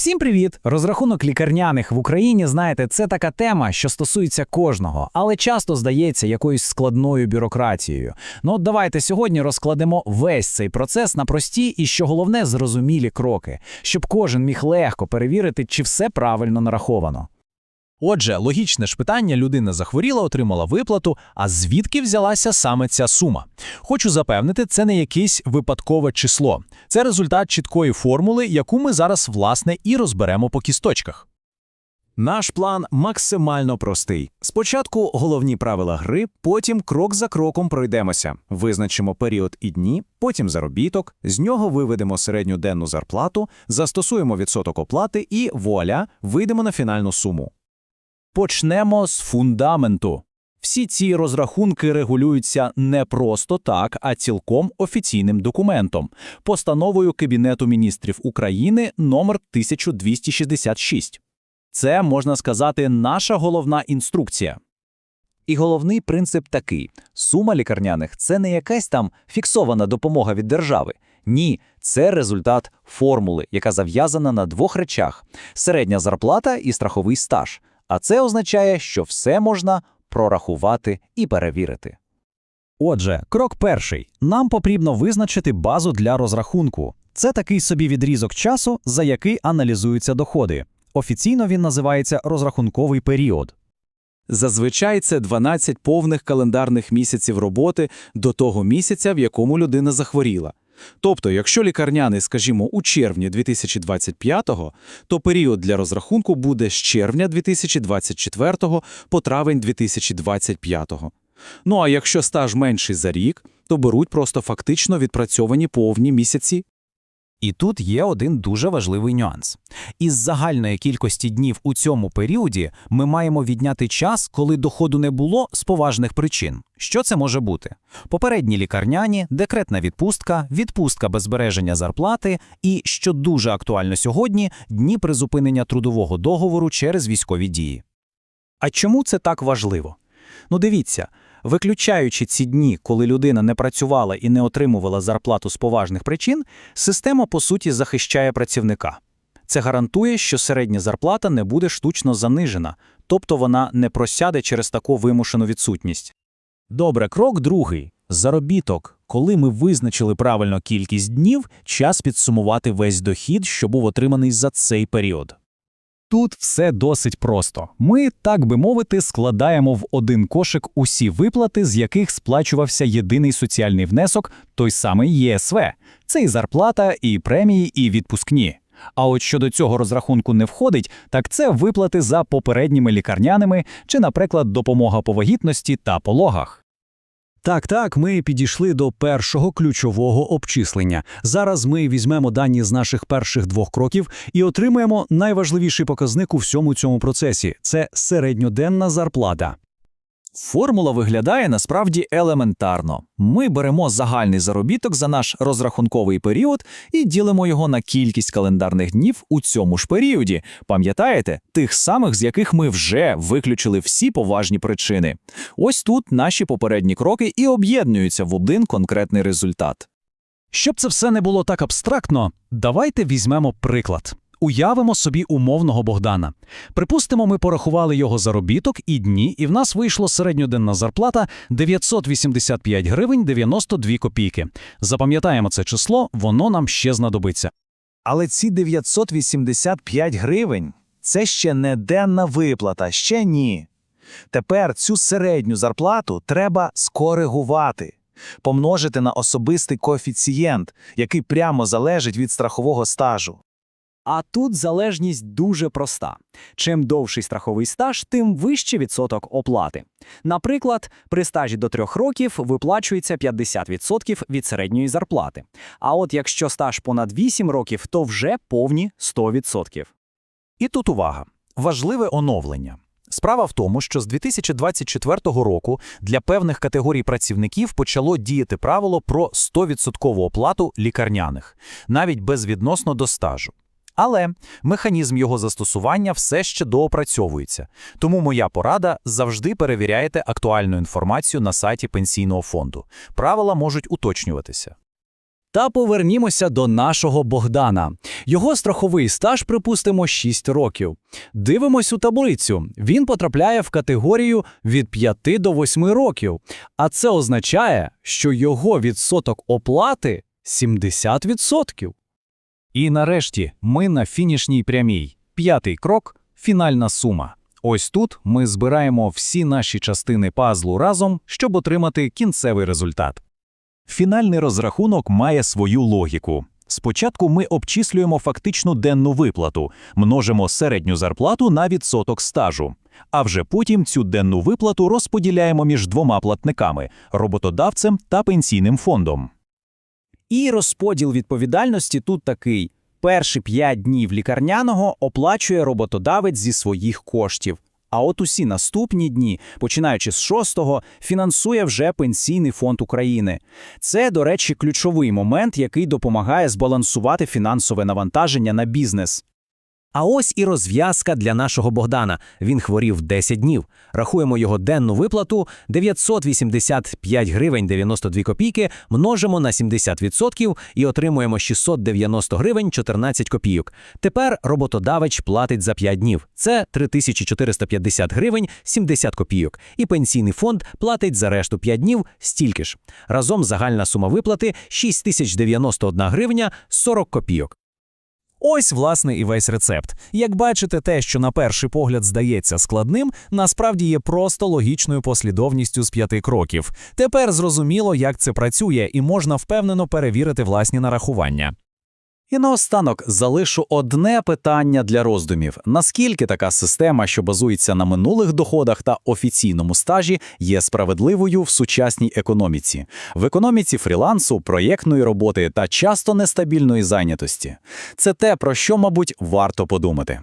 Всім привіт! Розрахунок лікарняних в Україні, знаєте, це така тема, що стосується кожного, але часто здається якоюсь складною бюрократією. Ну от давайте сьогодні розкладемо весь цей процес на прості і, що головне, зрозумілі кроки, щоб кожен міг легко перевірити, чи все правильно нараховано. Отже, логічне ж питання: людина захворіла, отримала виплату. А звідки взялася саме ця сума? Хочу запевнити, це не якесь випадкове число. Це результат чіткої формули, яку ми зараз власне і розберемо по кісточках. Наш план максимально простий. Спочатку головні правила гри, потім крок за кроком пройдемося. Визначимо період і дні, потім заробіток, з нього виведемо середню денну зарплату, застосуємо відсоток оплати і вуаля, вийдемо на фінальну суму. Почнемо з фундаменту. Всі ці розрахунки регулюються не просто так, а цілком офіційним документом постановою Кабінету міністрів України номер 1266. Це можна сказати наша головна інструкція. І головний принцип такий: сума лікарняних це не якась там фіксована допомога від держави. Ні, це результат формули, яка зав'язана на двох речах: середня зарплата і страховий стаж. А це означає, що все можна прорахувати і перевірити. Отже, крок перший. Нам потрібно визначити базу для розрахунку. Це такий собі відрізок часу, за який аналізуються доходи. Офіційно він називається розрахунковий період. Зазвичай це 12 повних календарних місяців роботи до того місяця, в якому людина захворіла. Тобто, якщо лікарняний, скажімо, у червні 2025-го, то період для розрахунку буде з червня 2024 по травень 2025-го. Ну а якщо стаж менший за рік, то беруть просто фактично відпрацьовані повні місяці. І тут є один дуже важливий нюанс. Із загальної кількості днів у цьому періоді ми маємо відняти час, коли доходу не було з поважних причин. Що це може бути? Попередні лікарняні, декретна відпустка, відпустка без збереження зарплати і, що дуже актуально сьогодні, дні призупинення трудового договору через військові дії. А чому це так важливо? Ну дивіться, виключаючи ці дні, коли людина не працювала і не отримувала зарплату з поважних причин, система по суті захищає працівника. Це гарантує, що середня зарплата не буде штучно занижена, тобто вона не просяде через таку вимушену відсутність. Добре, крок другий. Заробіток. Коли ми визначили правильно кількість днів, час підсумувати весь дохід, що був отриманий за цей період. Тут все досить просто. Ми, так би мовити, складаємо в один кошик усі виплати, з яких сплачувався єдиний соціальний внесок, той самий ЄСВ. Це і зарплата, і премії, і відпускні. А от що до цього розрахунку не входить, так це виплати за попередніми лікарняними чи, наприклад, допомога по вагітності та пологах. Так, так, ми підійшли до першого ключового обчислення. Зараз ми візьмемо дані з наших перших двох кроків і отримаємо найважливіший показник у всьому цьому процесі це середньоденна зарплата. Формула виглядає насправді елементарно. Ми беремо загальний заробіток за наш розрахунковий період і ділимо його на кількість календарних днів у цьому ж періоді. Пам'ятаєте, тих самих, з яких ми вже виключили всі поважні причини. Ось тут наші попередні кроки і об'єднуються в один конкретний результат. Щоб це все не було так абстрактно, давайте візьмемо приклад. Уявимо собі умовного Богдана. Припустимо, ми порахували його заробіток і дні, і в нас вийшло середньоденна зарплата 985 гривень 92 копійки. Запам'ятаємо це число, воно нам ще знадобиться. Але ці 985 гривень – це ще не денна виплата, ще ні. Тепер цю середню зарплату треба скоригувати, помножити на особистий коефіцієнт, який прямо залежить від страхового стажу. А тут залежність дуже проста. Чим довший страховий стаж, тим вищий відсоток оплати. Наприклад, при стажі до трьох років виплачується 50% від середньої зарплати. А от якщо стаж понад 8 років, то вже повні 100%. І тут увага. Важливе оновлення. Справа в тому, що з 2024 року для певних категорій працівників почало діяти правило про 100% оплату лікарняних, навіть безвідносно до стажу. Але механізм його застосування все ще доопрацьовується. Тому моя порада завжди перевіряйте актуальну інформацію на сайті пенсійного фонду. Правила можуть уточнюватися. Та повернімося до нашого Богдана. Його страховий стаж, припустимо, 6 років. Дивимось у таблицю. Він потрапляє в категорію від 5 до 8 років. А це означає, що його відсоток оплати 70%. І нарешті ми на фінішній прямій. П'ятий крок фінальна сума. Ось тут ми збираємо всі наші частини пазлу разом, щоб отримати кінцевий результат. Фінальний розрахунок має свою логіку. Спочатку ми обчислюємо фактичну денну виплату, множимо середню зарплату на відсоток стажу. А вже потім цю денну виплату розподіляємо між двома платниками роботодавцем та пенсійним фондом. І розподіл відповідальності тут такий: перші 5 днів лікарняного оплачує роботодавець зі своїх коштів. А от усі наступні дні, починаючи з шостого, фінансує вже Пенсійний фонд України. Це, до речі, ключовий момент, який допомагає збалансувати фінансове навантаження на бізнес. А ось і розв'язка для нашого Богдана. Він хворів 10 днів. Рахуємо його денну виплату 985 гривень 92 копійки, множимо на 70% і отримуємо 690 гривень 14 копійок. Тепер роботодавець платить за 5 днів. Це 3450 гривень 70 копійок. І пенсійний фонд платить за решту 5 днів стільки ж. Разом загальна сума виплати 6091 гривня 40 копійок. Ось, власне, і весь рецепт. Як бачите, те, що на перший погляд здається складним, насправді є просто логічною послідовністю з п'яти кроків. Тепер зрозуміло, як це працює, і можна впевнено перевірити власні нарахування. І наостанок залишу одне питання для роздумів: наскільки така система, що базується на минулих доходах та офіційному стажі, є справедливою в сучасній економіці, в економіці фрілансу, проєктної роботи та часто нестабільної зайнятості? Це те, про що, мабуть, варто подумати.